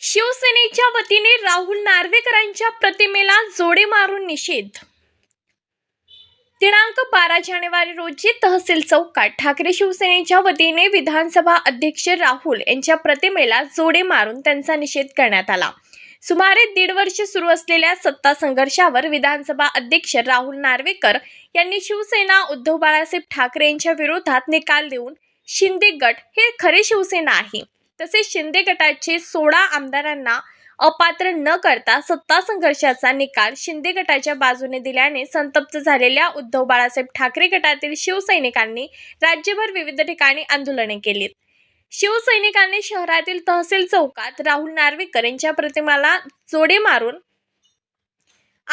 शिवसेनेच्या वतीने राहुल नार्वेकरांच्या प्रतिमेला जोडे मारून निषेध. दिनांक बारा जानेवारी रोजी तहसील चौकात ठाकरे शिवसेनेच्या वतीने विधानसभा अध्यक्ष राहुल यांच्या प्रतिमेला जोडे मारून त्यांचा निषेध करण्यात आला. सुमारे दीड वर्ष सुरू असलेल्या सत्ता संघर्षावर विधानसभा अध्यक्ष राहुल नार्वेकर यांनी शिवसेना उद्धव बाळासाहेब ठाकरे यांच्या विरोधात निकाल देऊन शिंदे गट हे खरे शिवसेना आहे. तसेच शिंदे गटाचे सोळा आमदारांना अपात्र न करता सत्ता संघर्षाचा निकाल शिंदे गटाच्या बाजूने दिल्याने संतप्त झालेल्या उद्धव बाळासाहेब ठाकरे गटातील शिवसैनिकांनी राज्यभर विविध ठिकाणी आंदोलने केलीत शिवसैनिकांनी शहरातील तहसील चौकात राहुल नार्वेकर यांच्या प्रतिमाला जोडे मारून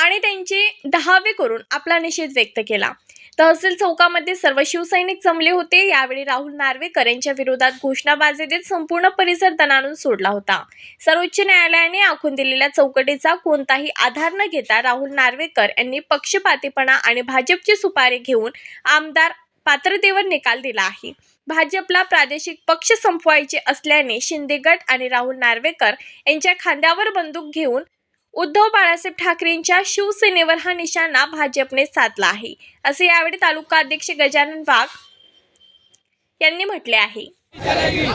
आणि त्यांचे दहावे करून आपला निषेध व्यक्त केला. तहसील चौकामध्ये सर्व शिवसैनिक जमले होते. यावेळी राहुल नार्वेकर यांच्या विरोधात घोषणाबाजी देत संपूर्ण परिसर दणाणून सोडला होता. सर्वोच्च न्यायालयाने आखून दिलेल्या चौकटीचा कोणताही आधार न घेता राहुल नार्वेकर यांनी पक्षपातीपणा आणि भाजपची सुपारी घेऊन आमदार पात्रतेवर निकाल दिला आहे. भाजपला प्रादेशिक पक्ष संपवायचे असल्याने शिंदे गट आणि राहुल नार्वेकर यांच्या खांद्यावर बंदूक घेऊन उद्धव बाळासाहेब ठाकरेंच्या शिवसेनेवर हा निशाणा भाजपने साधला आहे असे यावेळी तालुका अध्यक्ष गजानन वाघ यांनी म्हटले आहे. चलेगी